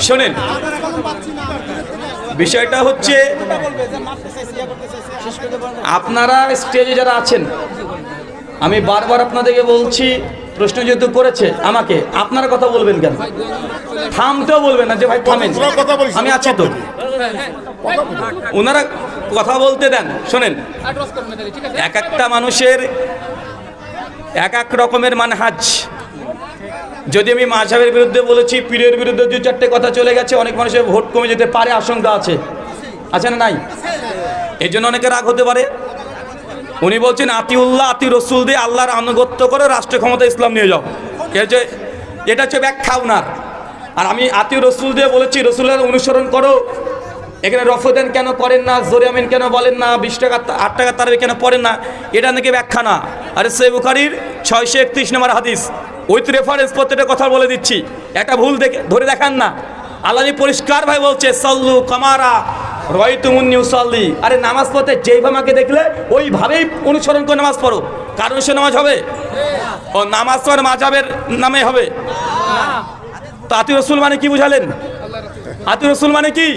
শোনেন বিষয়টা হচ্ছে আপনারা স্টেজে যারা আছেন আমি বারবার আপনাদেরকে বলছি প্রশ্ন যেহেতু করেছে আমাকে আপনারা কথা বলবেন কেন? থামতেও বলবেন না যে ভাই থামেন। আমি আছি তো। ওনারা কথা বলতে দেন শোনেন। এক একটা মানুষের এক এক রকমের মানহাজ। যদি আমি মাঝাবের বিরুদ্ধে বলেছি, পীরের বিরুদ্ধে দু চারটে কথা চলে গেছে, অনেক মানুষের ভোট কমে যেতে পারে, আশঙ্কা আছে। আছে না নাই? এই জন্য অনেকে রাগ হতে পারে। উনি বলছেন, আতিউল্লাহ, আতি রসুল দিয়ে আল্লাহর আনুগত্য করে রাষ্ট্র ক্ষমতা ইসলাম নিয়ে যাও। এর যে এটা হচ্ছে ব্যাখ্যা উনার। আর আমি আতি রসুল দিয়ে বলেছি, রসুলের অনুসরণ করো। এখানে রফদেন কেন করেন না জোরিয়ামিন কেন বলেন না, বিশ টাকা, আট টাকা তারাবি কেন পড়েন না, এটা নাকি ব্যাখ্যা না। আরে সে বুখারির ছয়শো একত্রিশ নম্বর হাদিস। উইথ রেফারেন্স প্রত্যেকটা কথা বলে দিচ্ছি। একটা ভুল দেখে ধরে দেখান না। আল্লাহ পরিষ্কার ভাই বলছে, সল্লু কামারা রয় তুমুন্নি উসাল্লি আরে নামাজ পড়তে যেইভাবে আমাকে দেখলে, ওইভাবেই অনুসরণ করে নামাজ পড়ো। কারণ সে নামাজ হবে? ও, নামাজ তো মাজাবের নামে হবে। তো আতি রসুল মানে কি বুঝালেন? আতি রসুল মানে কি?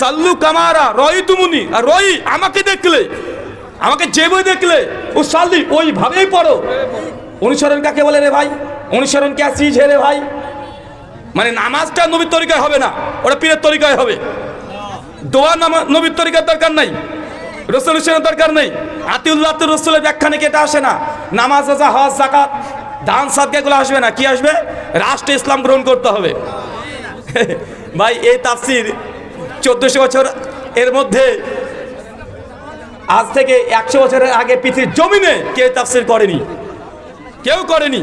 সাল্লু কামারা রয় তুমুনি আর রয় আমাকে দেখলে, আমাকে যেভাবে দেখলে ও সাল্লি ওইভাবেই পড়ো। অনুসরণ কাকে বলে রে ভাই? অনুসরণ কে আসিস রে ভাই? মানে নামাজটা নবীর তরিকায় হবে না, ওটা পীরের তরিকায় হবে। দোয়া নামা নবীর তরিকার দরকার নাই, রসুল হোসেনের দরকার নেই। আতিউল্লাহ আব্দুর রসুলের ব্যাখ্যা নাকি এটা আসে না। নামাজ আজা হজ জাকাত দান সাদকাগুলো আসবে না। কি আসবে? রাষ্ট্র ইসলাম গ্রহণ করতে হবে। ভাই, এই তাফসির চোদ্দশো বছর এর মধ্যে, আজ থেকে একশো বছরের আগে পৃথিবীর জমিনে কেউ তাফসির করেনি। কেউ করেনি।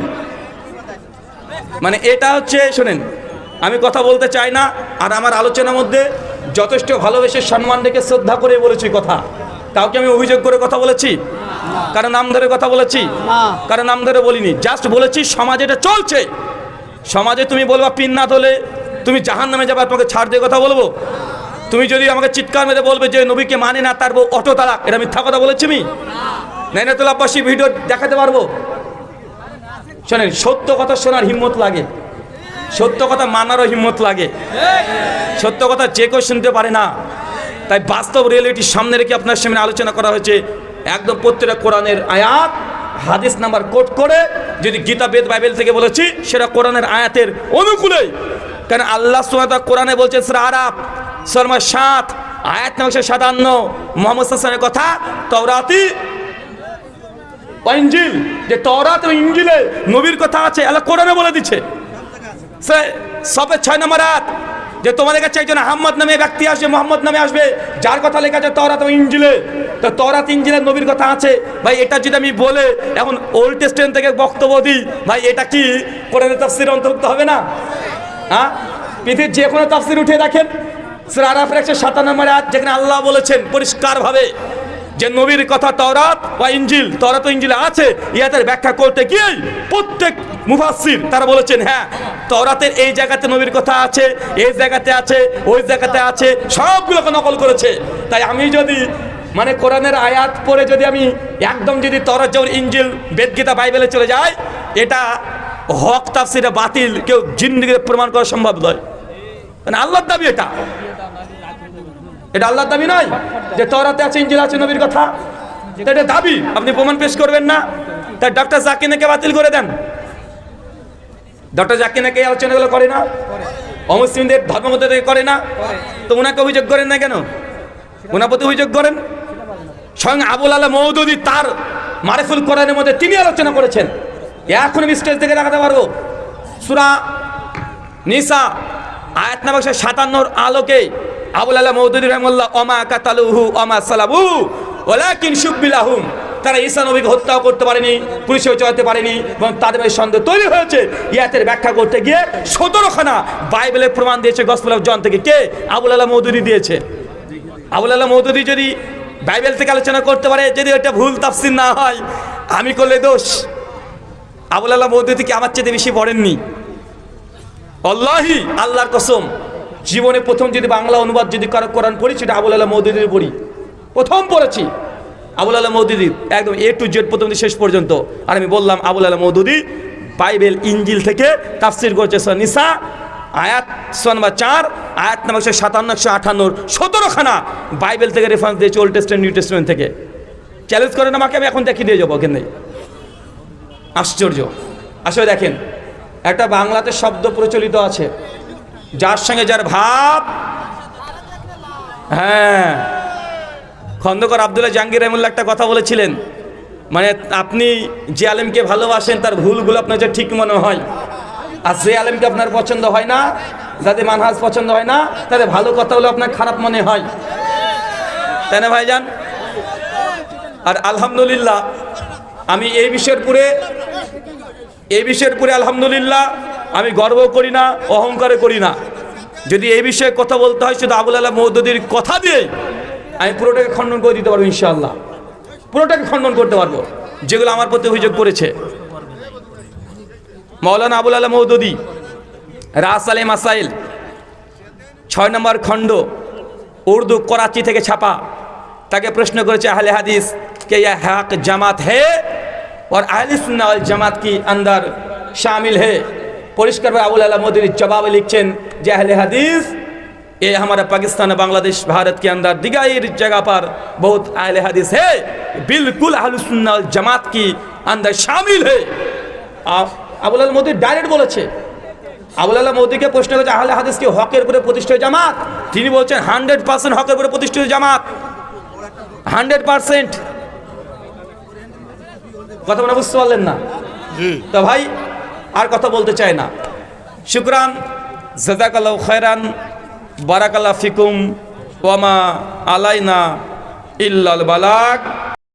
মানে এটা হচ্ছে শোনেন আমি কথা বলতে চাই না আর আমার আলোচনার মধ্যে যথেষ্ট ভালোবেসে সম্মান রেখে শ্রদ্ধা করে বলেছি কথা। কাউকে আমি অভিযোগ করে কথা বলেছি? কারণ নাম ধরে কথা বলেছি? কারণ নাম ধরে বলিনি। জাস্ট বলেছি সমাজে এটা চলছে। সমাজে তুমি বলবা পিন্নাত হলে তুমি জাহান নামে যাবে তোমাকে ছাড় দিয়ে কথা বলব? তুমি যদি আমাকে চিৎকার মেরে বলবে যে নবীকে মানে না তার বউ অটো তারা এটা মিথ্যা কথা বলেছি আমি? নাইনাতুল আব্বাসী ভিডিও দেখাতে পারব? শোনেন, সত্য কথা শোনার হিম্মত লাগে। সত্য কথা মানারও হিম্মত লাগে। সত্য কথা যে কেউ শুনতে পারে না। তাই বাস্তব রিয়েলিটি সামনে রেখে আপনার সামনে আলোচনা করা হয়েছে। একদম প্রত্যেকটা কোরআনের আয়াত, হাদিস নাম্বার কোট করে যদি গীতা, বেদ, বাইবেল থেকে বলেছি, সেটা কোরআনের আয়াতের অনুকূলেই। কেন আল্লাহ সুমাতা কোরআনে বলছে সেটা আরাপ শর্মা সাত, আয়াত নকশা সাতান্ন। মোহাম্মদ হাসানের কথা, তওরাতি ইঞ্জিল, যে তরাত ও ইঞ্জিলে নবীর কথা আছে, আল্লাহ কোরআনে বলে দিচ্ছে। সে সবে ছয় নম্বর আয়াত, যে তোমাদের কাছে একজন আহম্মদ নামে ব্যক্তি আসবে, মোহাম্মদ নামে আসবে, যার কথা লেখা আছে তরাত ইঞ্জিলে তো তরাত ইঞ্জিলের, নবীর কথা আছে। ভাই, এটা যদি আমি বলে এখন ওল্ড টেস্টেন্ট থেকে বক্তব্য দিই, ভাই, এটা কি কোরআনের তাফসির অন্তর্ভুক্ত হবে না? হ্যাঁ পৃথিবীর যে কোনো তাফসির উঠে দেখেন। সুরা আরাফের একশো সাতান্ন নম্বর যেখানে আল্লাহ বলেছেন, পরিষ্কারভাবে যে নবীর কথা তরাত বা ইঞ্জিল তরাত ইঞ্জিলে আছে, ইয়াদের ব্যাখ্যা করতে গিয়েই প্রত্যেক মুফাসসির তারা বলেছেন হ্যাঁ তরাতের এই জায়গাতে নবীর কথা আছে, এই জায়গাতে আছে, ওই জায়গাতে আছে, সবগুলোকে নকল করেছে। তাই আমি যদি মানে কোরআনের আয়াত পড়ে যদি আমি একদম যদি তরাত যেমন ইঞ্জিল বেদগীতা, বাইবেলে চলে যায় এটা হক, তাফসিরে বাতিল, কেউ জিন্দিগিতে প্রমাণ করা সম্ভব নয়। মানে আল্লাহর দাবি এটা। এটা আল্লাহর দাবি নয় যে তরাতে আছে, ইঞ্জিল আছে, নবীর কথা। এটা দাবি, আপনি প্রমাণ পেশ করবেন না। তাই ডক্টর জাকিনাকে বাতিল করে দেন। ডক্টর জাকিনাকে আলোচনাগুলো করে না। অমুসলিমদের ধর্মমত থেকে করে না। তো ওনাকে অভিযোগ করেন না কেন? ওনার প্রতি অভিযোগ করেন? স্বয়ং আবুল আলা মৌদুদি তার মারেফুল কোরআনের মধ্যে তিনি আলোচনা করেছেন। এখন আমি স্টেজ থেকে দেখাতে পারব। সুরা নিসা, আয়াত নামক সাতান্নর আলোকে আবুল আল্লাহ মৌদুদি রহমুল্লাহ অমা কাতালুহু অমা সালাবু ওলাকিন সুব্বিলাহুম তারা ঈসা নবীকে হত্যাও করতে পারেনি, পুলিশেও চলাতে পারেনি, এবং তাদের সন্দেহ তৈরি হয়েছে। ইয়াতের ব্যাখ্যা করতে গিয়ে সতেরোখানা বাইবেলের প্রমাণ দিয়েছে, গসপুল অফ জন থেকে। কে? আবুল আল্লাহ মৌদুদি দিয়েছে। আবুল আল্লাহ মৌদুদি যদি বাইবেল থেকে আলোচনা করতে পারে, যদি ওটা ভুল তাফসির না হয়, আমি করলে দোষ। আবুল আল্লাহ মৌদুদি আমার চেয়ে বেশি পড়েননি? আল্লাহি, আল্লাহর কসম। জীবনে প্রথম যদি বাংলা অনুবাদ যদি কারও কোরআন পড়ি, সেটা আবুল আল্লাহ মৌদুদির পড়ি। প্রথম পড়েছি। আবুল আল্লাহ মৌদুদির একদম এ টু জেড প্রথম শেষ পর্যন্ত। আর আমি বললাম, আবুল আল্লাহ মৌদুদি, বাইবেল ইঞ্জিল থেকে তাফসির করছে নিসা, আয়াত নম্বর চার, আয়াত নম্বর একশো সাতান্ন, একশো আঠান্নর সতেরোখানা বাইবেল থেকে রেফারেন্স দিয়েছে ওল্ড টেস্টমেন্ট নিউ টেস্টমেন্ট থেকে। চ্যালেঞ্জ করেন আমাকে আমি এখন দেখিয়ে দিয়ে যাব, ওখানে আশ্চর্য। আসলে দেখেন, একটা বাংলাতে শব্দ প্রচলিত আছে। যার সঙ্গে যার ভাব। হ্যাঁ। খন্দকর আবদুল্লাহ জাহাঙ্গীর রহমুল্লাহ একটা কথা বলেছিলেন। মানে আপনি যে আলেমকে ভালোবাসেন, তার ভুলগুলো আপনার যে ঠিক মনে হয়। আর যে আলেমকে আপনার পছন্দ হয় না, যাদের মানহাজ পছন্দ হয় না, তাদের ভালো কথা হলে আপনার খারাপ মনে হয়। তাই না ভাইজান? আর আলহামদুলিল্লাহ, আমি এই বিষয়ের পুরে এই বিষয়ের পুরে আলহামদুলিল্লাহ আমি গর্ব করি না অহংকারে করি না যদি এই বিষয়ে কথা বলতে হয় শুধু আবুল আল্লাহ মৌদুদির কথা দিয়ে আমি পুরোটাকে খণ্ডন করে দিতে পারবো ইনশাআল্লাহ পুরোটাকে খণ্ডন করতে পারবো যেগুলো আমার প্রতি অভিযোগ করেছে মৌলানা আবুল আল্লাহ মৌদুদি রাস আলে মাসাইল ছয় নম্বর খণ্ড উর্দু করাচি থেকে ছাপা তাকে প্রশ্ন করেছে আহলে হাদিস কে यह हक जमात है और अहल सुन्ना वल जमात की अंदर शामिल है পরিষ্কারভাবে আবুল আল্লাহ মোদীর জবাবে লিখছেন যে अहले हदीस ये हमारा पाकिस्तान बांग्लादेश भारत के अंदर दिगाई जगह पर बहुत अहले हदीस है बिल्कुल अहल सुन्ना वल जमात की अंदर शामिल है আ- আবুল আল মোদী ডাইরেক্ট বলেছে আবুল আল্লাহ মোদীকে প্রশ্ন করেছে আহলে হাদিস কি হকের উপরে প্রতিষ্ঠিত জামাত তিনি বলছেন হান্ড্রেড পার্সেন্ট হকের উপরে প্রতিষ্ঠিত জামাত হান্ড্রেড পার্সেন্ট কথা মনে বুঝতে পারলেন না তো ভাই আর কথা বলতে চায় না। শুক্রান জাজাকাল্লাহ খয়রান বারাকাল্লাহ ফিকুম ওয়ামা আলাইনা ইল্লাল বালাক